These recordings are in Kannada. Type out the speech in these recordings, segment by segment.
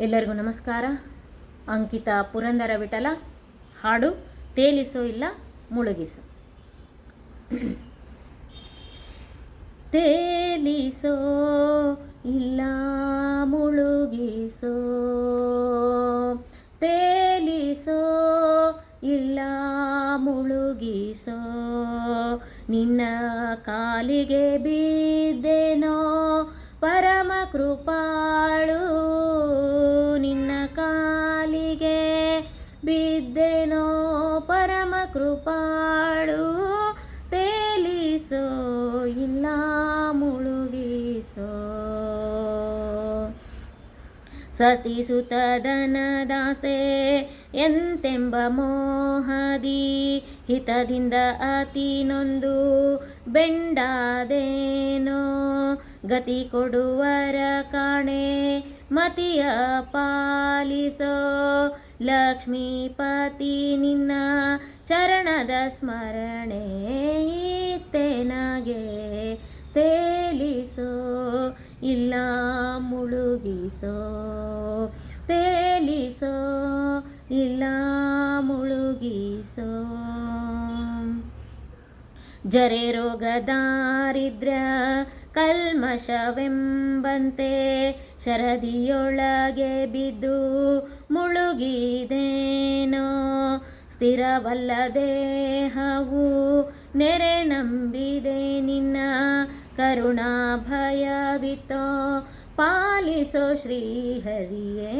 ಎಲ್ಲರಿಗೂ ನಮಸ್ಕಾರ. ಅಂಕಿತ ಪುರಂದರ ವಿಠಲ, ಹಾಡು ತೇಲಿಸೋ ಇಲ್ಲ ಮುಳುಗಿಸು. ತೇಲಿಸೋ ಇಲ್ಲ ಮುಳುಗಿಸೋ. ತೇಲಿಸೋ ಇಲ್ಲ ಮುಳುಗಿಸೋ. ನಿನ್ನ ಕಾಲಿಗೆ ಬಿದ್ದೇನೋ ಪರಮ ಕೃಪಾಳು ಕೃಪಾಳು ತೇಲಿಸೋ, ಇಲ್ಲ ಮುಳುಗಿಸೋ. ಸತಿಸುತದನದಾಸೆ ಎಂತೆಂಬ ಮೋಹದಿ ಹಿತದಿಂದ ಅತಿ ನೊಂದು ಬೆಂಡಾದೇನೋ. ಗತಿ ಕೊಡುವರ ಕಾಣೆ ಮತಿಯ ಪಾಲಿಸೋ ಲಕ್ಷ್ಮೀಪತಿ ನಿನ್ನ ಚರಣದ ಸ್ಮರಣೆ ತೆನಗೆ ತೇಲಿಸೋ ಇಲ್ಲ ಮುಳುಗಿಸೋ? ತೇಲಿಸೋ ಇಲ್ಲ ಮುಳುಗಿಸೋ? ಜರೆ ರೋಗ ದಾರಿದ್ರ್ಯ ಕಲ್ಮಶವೆಂಬಂತೆ ಶರದಿಯೊಳಗೆ ಬಿದ್ದು ಮುಳುಗಿದೇನೋ? ಸ್ಥಿರವಲ್ಲ ದೇಹವು ನೆರೆ ನಂಬಿದೆ ನಿನ್ನ ಕರುಣಾ ಭಯವಿತೋ ಪಾಲಿಸೋ ಶ್ರೀಹರಿಯೇ,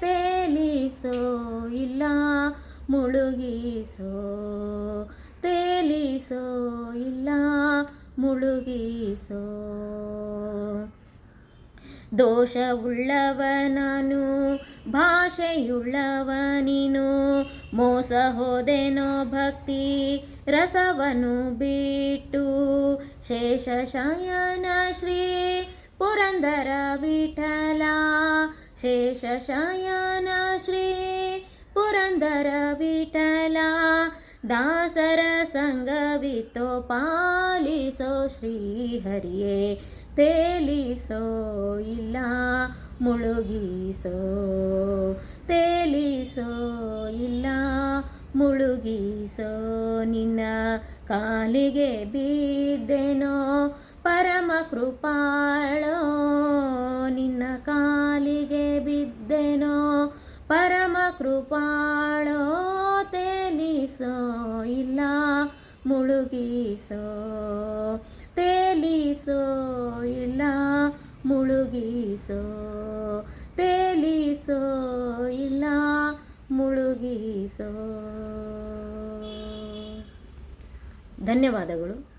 ತೇಲಿಸೋ ಇಲ್ಲ ಮುಳುಗಿಸೋ. ತೇಲಿಸೋ ಇಲ್ಲ ಮುಳುಗಿಸೋ. ದೋಷವುಳ್ಳವ ನಾನು ಭಾಷೆಯುಳ್ಳವ ನೀನು ಮೋಸ ಹೋದೆನೋ ಭಕ್ತಿ ರಸವನು ಬಿಟ್ಟು ಶೇಷ ಶಯನ ಶ್ರೀ ಪುರಂದರ ವಿಠಲ ಶೇಷ ಶಯನ ಶ್ರೀ ಪುರಂದರ ವಿಠಲ ದಾಸರ ಸಂಗವಿತೋ ಪಾಲಿಸೋ ಶ್ರೀಹರಿಯೇ ತೇಲಿಸೋ ಇಲ್ಲ, ಮುಳುಗಿಸೋ. ತೇಲಿಸೋ ಇಲ್ಲ, ಮುಳುಗಿಸೋ. ನಿನ್ನ ಕಾಲಿಗೆ ಬಿದ್ದೆನೋ ಪರಮ ಕೃಪಾಳೋ. ನಿನ್ನ ಕಾಲಿಗೆ ಬಿದ್ದೆನೋ ಪರಮ ಕೃಪಾಳೋ. ತೇಲಿಸೋ ಇಲ್ಲ ಮುಳುಗಿಸೋ ತೇಲಿಸೋ ಇಲ್ಲ ಮುಳುಗಿಸೋ ತೇಲಿಸೋ ಇಲ್ಲ ಮುಳುಗಿಸೋ. ಧನ್ಯವಾದಗಳು.